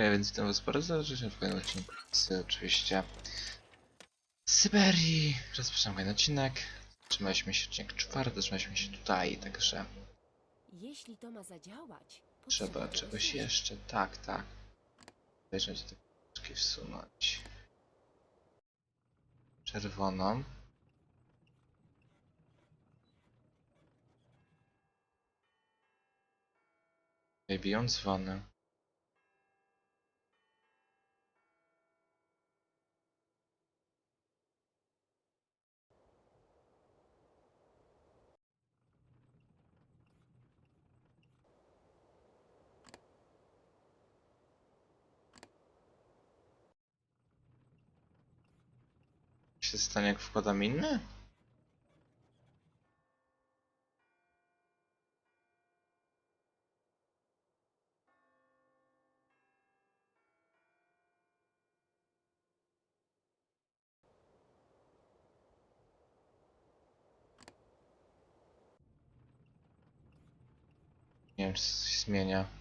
Ja więc witam was bardzo serdecznie w kolejnym odcinku z oczywiście Syberii. Rozpoczynam kolejny odcinek. Trzymaliśmy się odcinek czwarty, trzymaliśmy się tutaj, także Jeśli to ma zadziałać, trzeba potrzeba czegoś jeszcze. Tak, tak. Weźmiecie te kółeczki wsunąć. Czerwoną. Tutaj biją się stanie jak wkładam inny? Nie wiem, czy coś zmienia.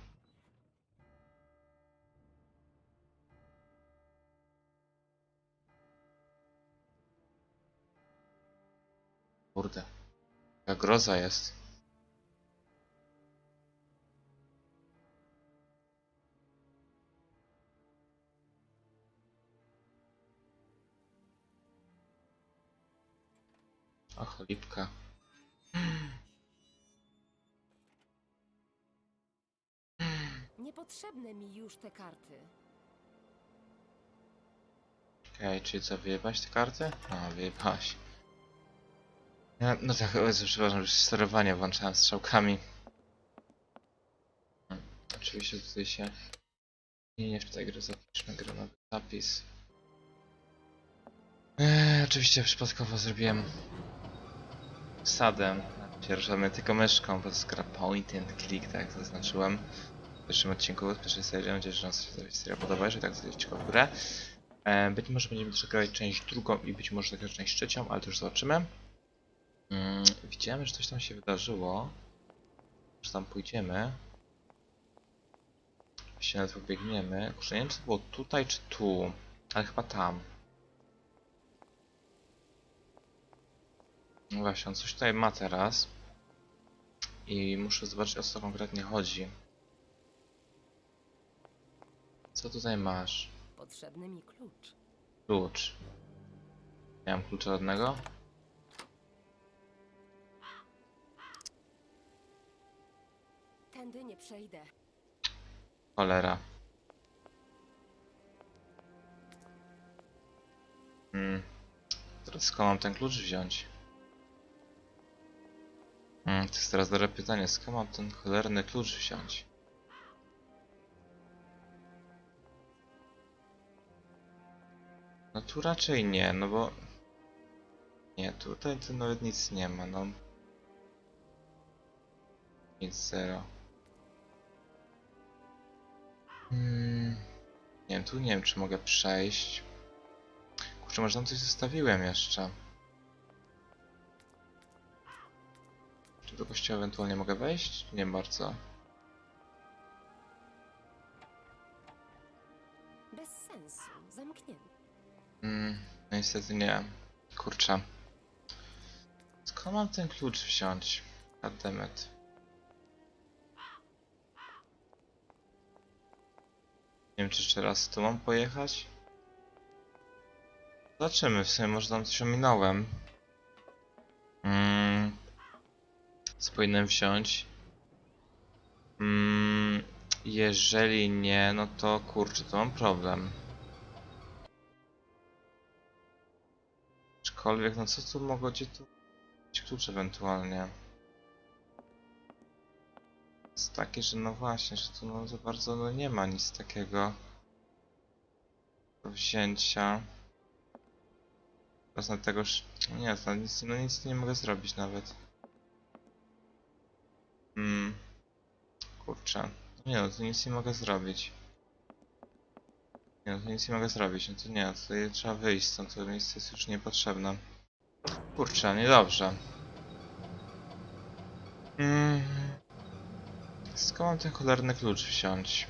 Kurde. Jaka groza jest. O, cholipka. Niepotrzebne mi już te karty. Okej, czyli co, wyjebać te karty? A, wyjebałaś. No, tak, o Jezu, przepraszam, już sterowanie włączałem strzałkami. Hmm, Oczywiście tutaj się... Nie, nie w tej gry zapiszmy grę nowy zapis. Eee, oczywiście przypadkowo zrobiłem sadem. Pierwszamy tylko myszką, bo to point and click, tak zaznaczyłem. W pierwszym odcinku, w pierwszej serii, mam nadzieję, że nam się seria podoba, jeżeli tak zostawicie w górę. E, Być może będziemy też grać część drugą i być może także część trzecią, ale to już zobaczymy. Mm, widziałem, że coś tam się wydarzyło. Że tam pójdziemy. Się nawet pobiegniemy. Kurczę, nie wiem, czy to było tutaj, czy tu. Ale chyba tam. No właśnie, on coś tutaj ma teraz. I muszę zobaczyć, o co konkretnie chodzi. Co tutaj masz? Potrzebny mi klucz. Klucz. Nie mam klucza żadnego? Tędy nie przejdę. Cholera. Hmm. Teraz skąd mam ten klucz wziąć? Hmm, to jest teraz dobre pytanie. Skąd mam ten cholerny klucz wziąć? No tu raczej nie, no bo... Nie, tutaj to nawet nic nie ma, no. Nic zero. Hmm. Nie wiem, tu nie wiem, czy mogę przejść. Kurczę, może tam coś zostawiłem jeszcze. Czy do kościoła ewentualnie mogę wejść? Nie bardzo. Bez sensu. Zamknięty. Mm, no niestety nie. Kurczę. Skąd mam ten klucz wziąć? Goddammit. Nie wiem, czy jeszcze raz tu mam pojechać? Zobaczymy, w sumie może tam coś ominąłem. Mm, co powinienem? Mm, jeżeli nie, no to kurczę, to mam problem. Aczkolwiek, no co tu mogło, gdzie tu klucz ewentualnie? Jest takie, że no właśnie, że tu no za bardzo no nie ma nic takiego do wzięcia. Bez na tego, że... No nie, to nic, no nic nie mogę zrobić nawet. Hmm. Kurczę. No nie no, tu nic nie mogę zrobić. Nie no, to nic nie mogę zrobić, no to nie, tutaj trzeba wyjść stąd, to miejsce jest już niepotrzebne. Kurczę, niedobrze. Mm. Skąd mam ten cholerny klucz wsiąść?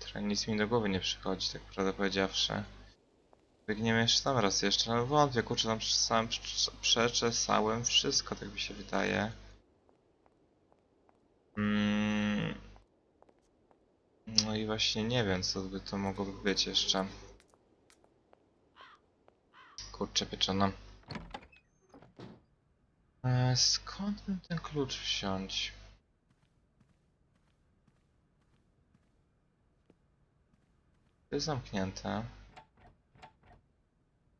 Teraz nic mi do głowy nie przychodzi, tak prawdę powiedziawszy. Biegniemy jeszcze tam raz jeszcze, ale wątpię, kurczę, tam sam przeczesałem wszystko, tak mi się wydaje. Mm. No i właśnie nie wiem, co by to mogło być jeszcze. Kurczę pieczona. E, skąd bym ten klucz wziąć? To jest zamknięte.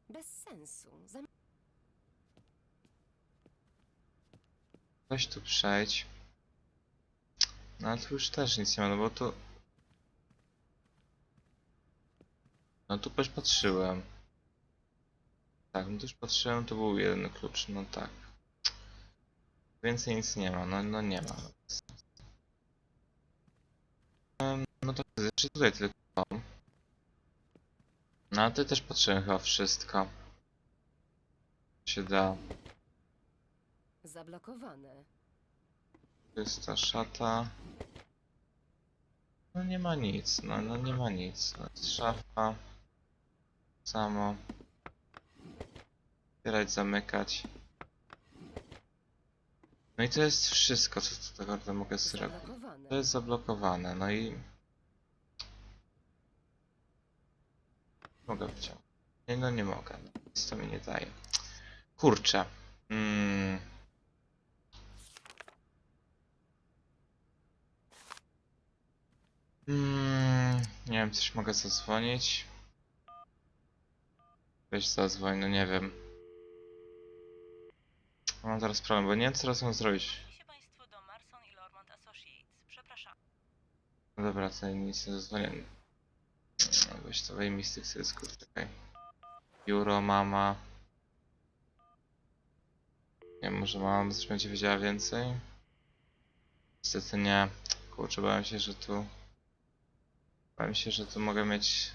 Bez sensu. Zam... Weź tu przejdź. No ale tu już też nic nie ma, no bo tu... No tu też patrzyłem. Tak, no tu już patrzyłem, to był jeden klucz, no tak. Więcej nic nie ma, no, no nie ma. No to jeszcze tutaj tylko. No ale tutaj też patrzyłem chyba wszystko. Się da. Zablokowane. To jest ta szata. No nie ma nic, no, no nie ma nic. No, jest szafa. Samo. Otwierać, zamykać. No i to jest wszystko, co tu tak naprawdę mogę zrobić. To jest zablokowane, no i... Mogę wyciągnąć. Nie, no nie mogę. Nic to mi nie daje. Kurczę. Mm. Mm, nie wiem, coś mogę zadzwonić. Weź zadzwoń, no nie wiem. Mam teraz problem, bo nie wiem co teraz mam zrobić. Się Państwo do Marson i Lormont Associates. Przepraszam. No dobra, to nic nie zadzwonię. No, Weź to wyjmij z tych cysków, czekaj. Euro, mama. Nie wiem, może mama coś będzie wiedziała więcej? Niestety nie. Kurczę, bałem się, że tu... Bałem się, że tu mogę mieć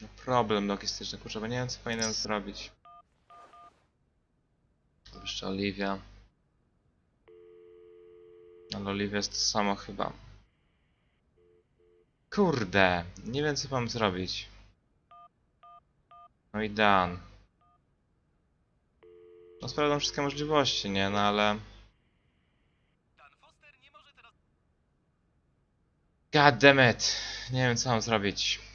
no, problem logistyczny, kurczę, bo nie wiem co powinienem zrobić. Jeszcze Oliwia. Ale Oliwia jest to samo chyba. Kurde, nie wiem co mam zrobić. No i Dan. No sprawdzam wszystkie możliwości, nie? No ale... God damn it. Nie wiem co mam zrobić.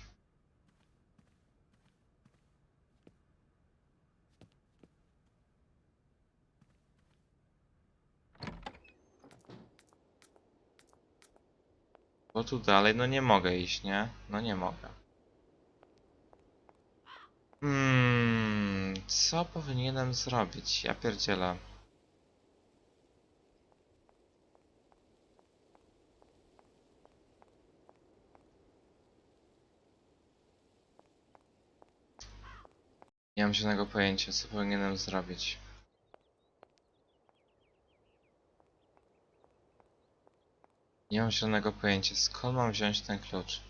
Bo tu dalej, no nie mogę iść, nie? No nie mogę. Hmm, co powinienem zrobić? Ja pierdzielę. Nie mam żadnego pojęcia, co powinienem zrobić. Nie mam żadnego pojęcia, skąd mam wziąć ten klucz.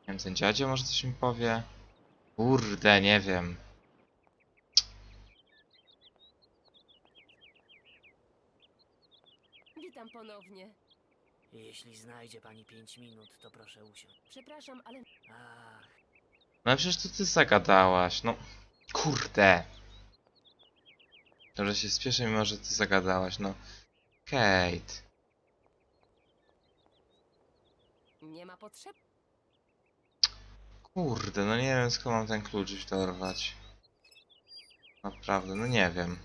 Nie wiem, ten dziadzio może coś mi powie? Kurde, nie wiem. Witam ponownie. Jeśli znajdzie pani pięć minut, to proszę usiąść. Przepraszam, ale Ach, No przecież to ty zagadałaś, no. Kurde. Że się spieszę, mimo że ty zagadałaś, no. Kate. nie ma potrzeby. Kurde, no nie wiem skąd mam ten klucz dorwać. Naprawdę, no nie wiem.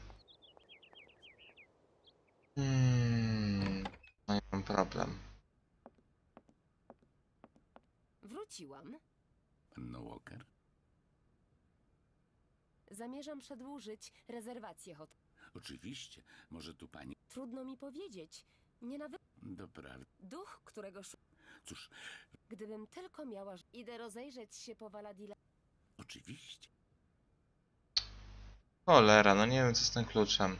Hmm. No i mam problem. Wróciłam. Panno Walker? Zamierzam przedłużyć rezerwację hot. Oczywiście, może tu pani. Trudno mi powiedzieć. Nie nawet Doprawdy. duch, którego szu... Cóż, Gdybym tylko miała... Idę rozejrzeć się po Valadila. oczywiście. Cholera, no nie wiem co z tym kluczem.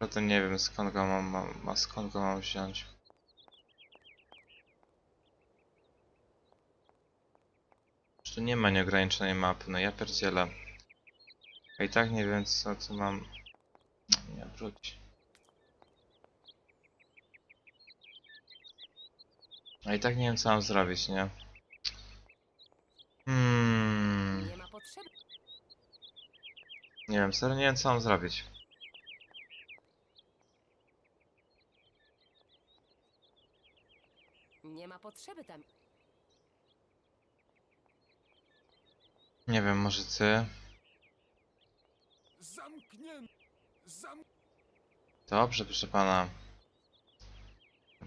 No to nie wiem skąd go mam, mam, a skąd go mam wziąć. Tu nie ma nieograniczonej mapy, no ja pierdzielę. A i tak nie wiem co tu mam... Nie, wróć. A i tak nie wiem co mam zrobić, nie? Hmm... Nie ma potrzeby. Nie wiem, serio nie wiem co mam zrobić. Nie ma potrzeby tam. Nie wiem, może ty? Dobrze, proszę pana.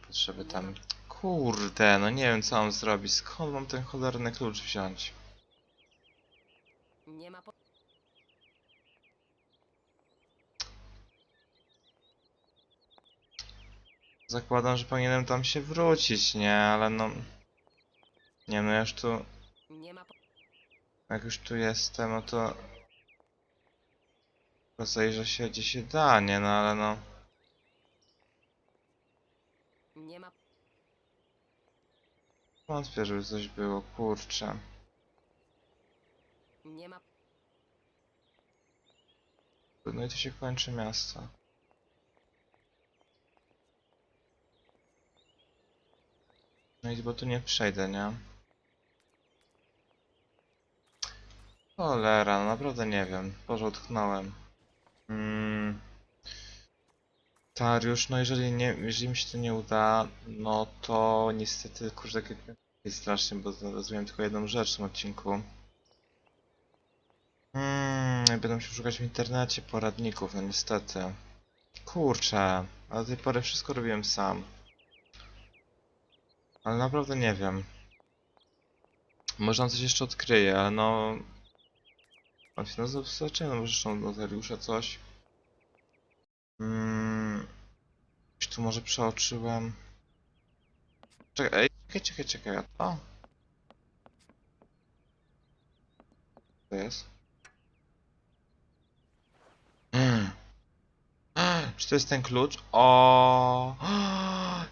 Potrzeby tam... Kurde, no nie wiem co mam zrobić. Skąd mam ten cholerny klucz wziąć? Nie ma po... Zakładam, że powinienem tam się wrócić, nie? Ale no... Nie no, ja już tu... Nie ma po... Jak już tu jestem, no to... Rozejrzę się gdzie się da, nie? No ale no... Nie ma... Wątpię, żeby coś było, kurczę. Nie ma... No i tu się kończy miasto. No i bo tu nie przejdę, nie? Cholera, no naprawdę nie wiem. Boże, utknąłem. Mm. Tariusz, no jeżeli nie, jeżeli mi się to nie uda, no to niestety, kurde, jest strasznie, bo rozumiem tylko jedną rzecz w tym odcinku. Hmm, będę musiał szukać w internecie poradników, no niestety. Kurczę, a do tej pory wszystko robiłem sam. Ale naprawdę nie wiem. Może on coś jeszcze odkryje, ale no... Się no zobaczymy, może jeszcze od notariusza coś. Hmm... Tu może przeoczyłem. Czekaj, ej, czekaj, czekaj, czekaj, a to? Co jest? Mm. Czy to jest ten klucz? O,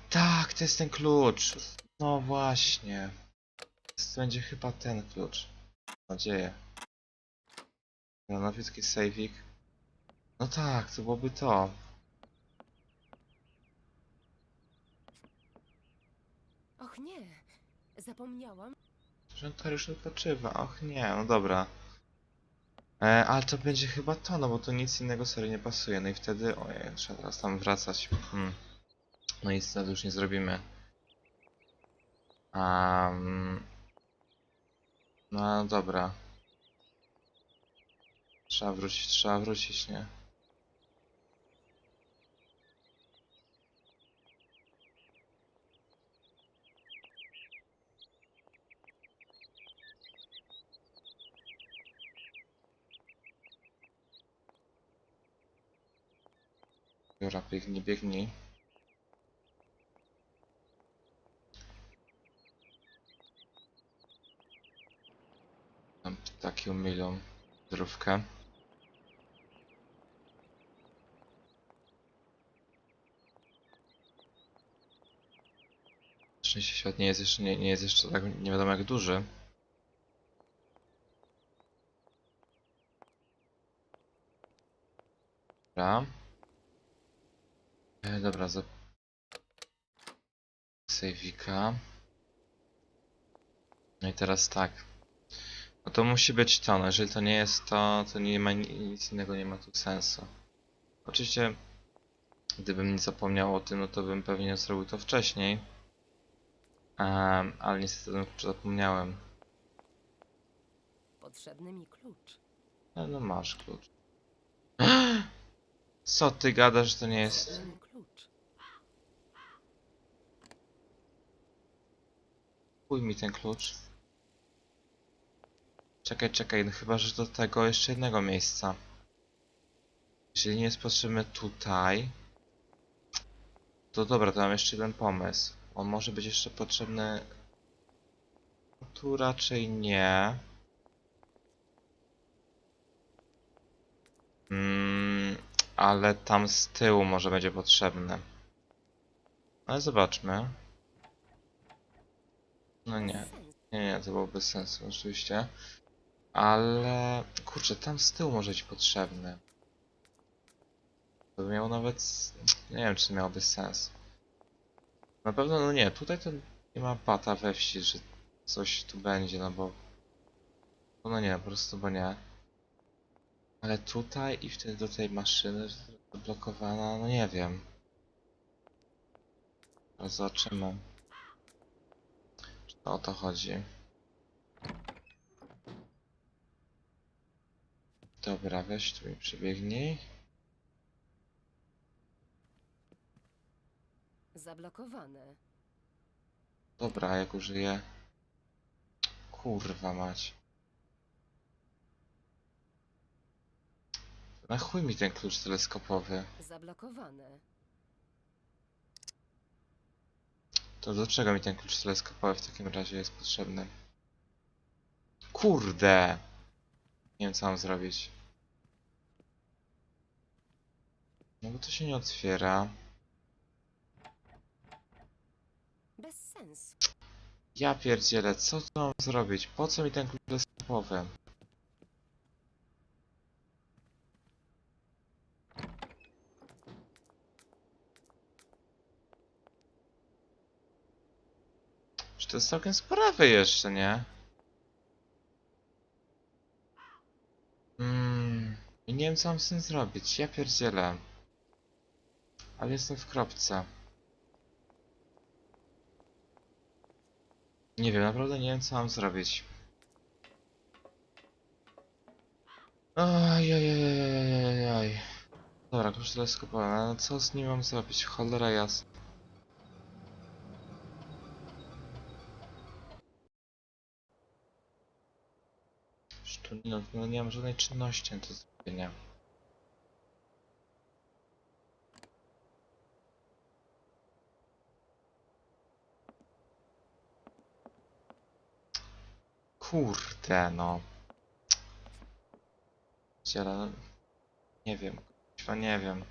tak, to jest ten klucz. No właśnie. To będzie chyba ten klucz. Mam nadzieję. No, nowiutki saveik. No tak, to byłoby to. Och nie. Zapomniałam. Już odpoczywa. Och nie, no dobra. E, ale to będzie chyba to, no bo to nic innego serio nie pasuje. No i wtedy... Ojej, trzeba teraz tam wracać. Hmm. No i wtedy już nie zrobimy. Um, no dobra. Trzeba wrócić, trzeba wrócić, nie? Dobra, biegnij, biegnij. Tam ptaki umylą zdrówkę. Szczęście świat nie jest jeszcze, nie, nie jest jeszcze tak nie wiadomo jak duży. Dobra. E, dobra, za... Sejwika. No i teraz tak. No to musi być to, no jeżeli to nie jest to, to nie ma ni- nic innego, nie ma tu sensu. Oczywiście, gdybym nie zapomniał o tym, no to bym pewnie zrobił to wcześniej. Em, ale niestety ten klucz zapomniałem. Potrzebny mi klucz. No, no masz klucz. Co ty gadasz, że to nie jest... Klucz. Chuj mi ten klucz. Czekaj, czekaj, no chyba, że do tego jeszcze jednego miejsca. Jeżeli nie jest potrzebny tutaj... To dobra, to mam jeszcze jeden pomysł. On może być jeszcze potrzebny... Tu raczej nie. Mm, ale tam z tyłu może będzie potrzebny. Ale zobaczmy. No nie. Nie, nie, to było bez sensu, oczywiście. Ale kurczę, tam z tyłu może być potrzebny. To by miało nawet. Nie wiem, czy miałoby sens. Na pewno, no nie, tutaj to nie ma pata we wsi, że coś tu będzie, no bo. No nie, po prostu bo nie. Ale tutaj i wtedy do tej maszyny zablokowana, no nie wiem. Zobaczymy. Czy to o to chodzi? Dobra, weź tu mi przebiegnij. Zablokowane. Dobra, jak użyję... Kurwa mać. Na chuj mi ten klucz teleskopowy. Zablokowane. To do czego mi ten klucz teleskopowy w takim razie jest potrzebny? Kurde! Nie wiem co mam zrobić. No bo to się nie otwiera. Bez sensu. Ja pierdzielę, co tu mam zrobić? Po co mi ten klucz teleskopowy? Czy to jest całkiem sprawy jeszcze, nie? Mm, i nie wiem co mam z tym zrobić, ja pierdzielę. Ale jestem w kropce. Nie wiem, naprawdę nie wiem co mam zrobić. Ajajajajajajaj. Dobra, klucz teleskopowany, ale co z nim mam zrobić? Cholera jasna. Już nie, no, nie mam żadnej czynności do zrobienia. Kurde, no. Nie wiem, chyba nie wiem.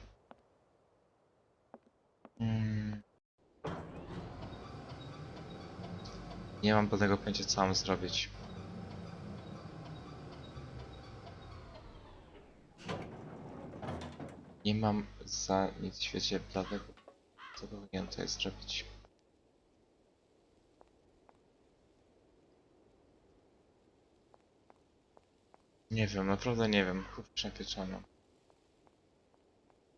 Mm. Nie mam pewnego pojęcia co mam zrobić. Nie mam za nic w świecie bladego, co powinienem tutaj zrobić. Nie wiem, naprawdę nie wiem. Chów przepieczono.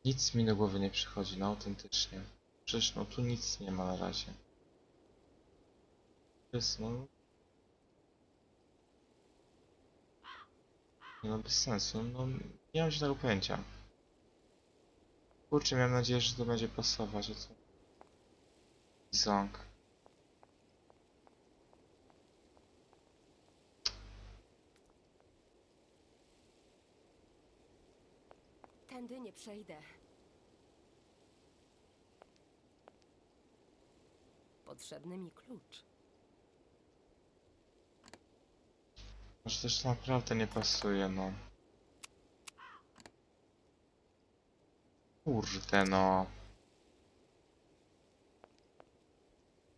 Nic mi do głowy nie przychodzi, no autentycznie. Przecież no tu nic nie ma na razie. Jest no... No bez sensu, no nie mam żadnego pojęcia. Kurczę, miałem nadzieję, że to będzie pasować, a co? Ząg. Tędy nie przejdę. Potrzebny mi klucz. Może też naprawdę nie pasuje, no. Kurde, no.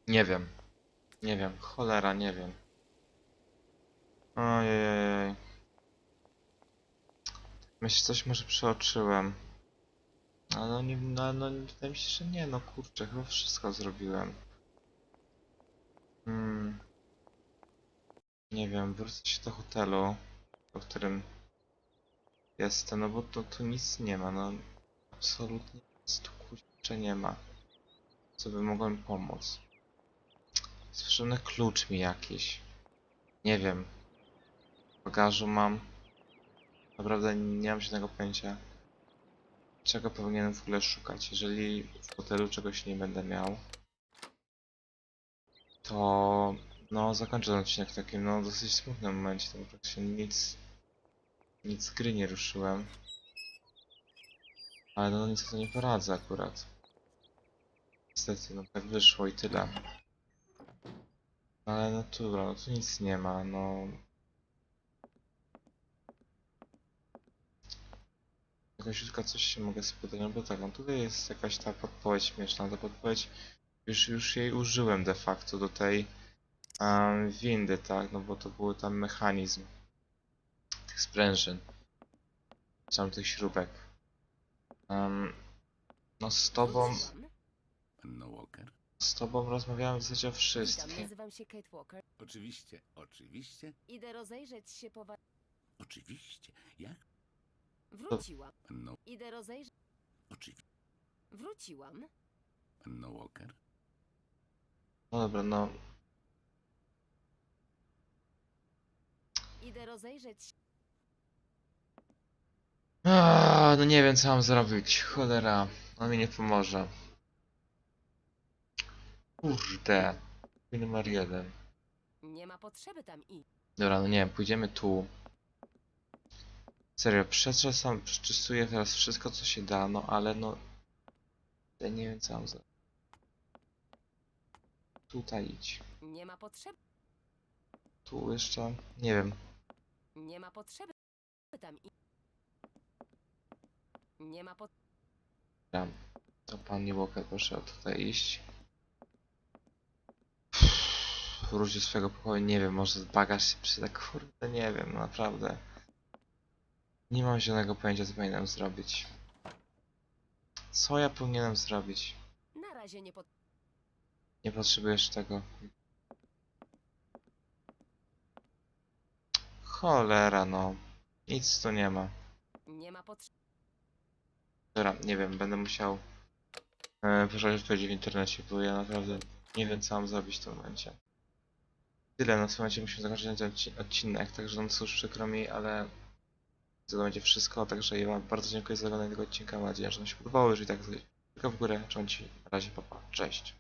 Nie wiem. Nie wiem, cholera, nie wiem. Ojej. Myślę, coś może przeoczyłem. No nie, no, no wydaje mi się, że nie, no kurczę, chyba wszystko zrobiłem. Hmm. Nie wiem, wrócę się do hotelu, w którym jestem, no bo to tu nic nie ma, no absolutnie nic tu kurczę nie ma, co by mogło mi pomóc. Słyszony klucz mi jakiś, nie wiem, w bagażu mam, naprawdę nie mam żadnego pojęcia, czego powinienem w ogóle szukać, jeżeli w hotelu czegoś nie będę miał, to no, zakończę ten odcinek takim, no, dosyć smutnym momencie, to praktycznie nic, nic z gry nie ruszyłem. Ale no, nic to nie poradzę akurat. Niestety, no, tak wyszło i tyle. Ale no, dobra, no, tu nic nie ma, no. Jakoś tylko coś się mogę spytać, no bo tak, no tutaj jest jakaś ta podpowiedź śmieszna, ta podpowiedź, już, już jej użyłem de facto do tej em, windy, tak, no bo to był tam mechanizm tych sprężyn. Sam tych śrubek. Em, no z tobą. Panno Walker? z tobą rozmawiałem w zasadzie o Witam, wszystkim. nazywam się Kate Walker. Oczywiście, oczywiście, Idę rozejrzeć się po... wa- oczywiście. Jak? Wróciłam. Panno, Idę rozejrzeć... oczywiście. Wróciłam. Panno Walker? No dobra, no Idę rozejrzeć się... No nie wiem co mam zrobić. Cholera. On mi nie pomoże. Kurde. Numer jeden. Nie ma potrzeby tam i... Dobra, no nie wiem, pójdziemy tu. Serio, przetrzasam, przeczystuję teraz wszystko co się da, no ale no... Ja nie wiem co mam zrobić. Tutaj idź. Nie ma potrzeby... Tu jeszcze... Nie wiem. Nie ma potrzeby tam i... Nie ma potrzeby... Tam. To pan nie Walker proszę tutaj iść. Wróć do swojego pokoju, nie wiem, może bagaż się przyda, kurde, nie wiem, naprawdę. Nie mam zielonego pojęcia, co powinienem zrobić. Co ja powinienem zrobić? Na razie nie pot... Nie potrzebujesz tego. Cholera, no. Nic tu nie ma. Nie ma potrzeby... Dobra, nie wiem, będę musiał e, poszukać odpowiedzi w internecie, bo ja naprawdę nie wiem co mam zrobić w tym momencie. Tyle, na tym momencie musimy zakończyć ten odci- odcinek, także no cóż, przykro mi, ale to będzie wszystko, także ja wam bardzo dziękuję za oglądanie tego odcinka, mam nadzieję, że wam się podobało, jeżeli tak, to w górę, na razie, papa, cześć.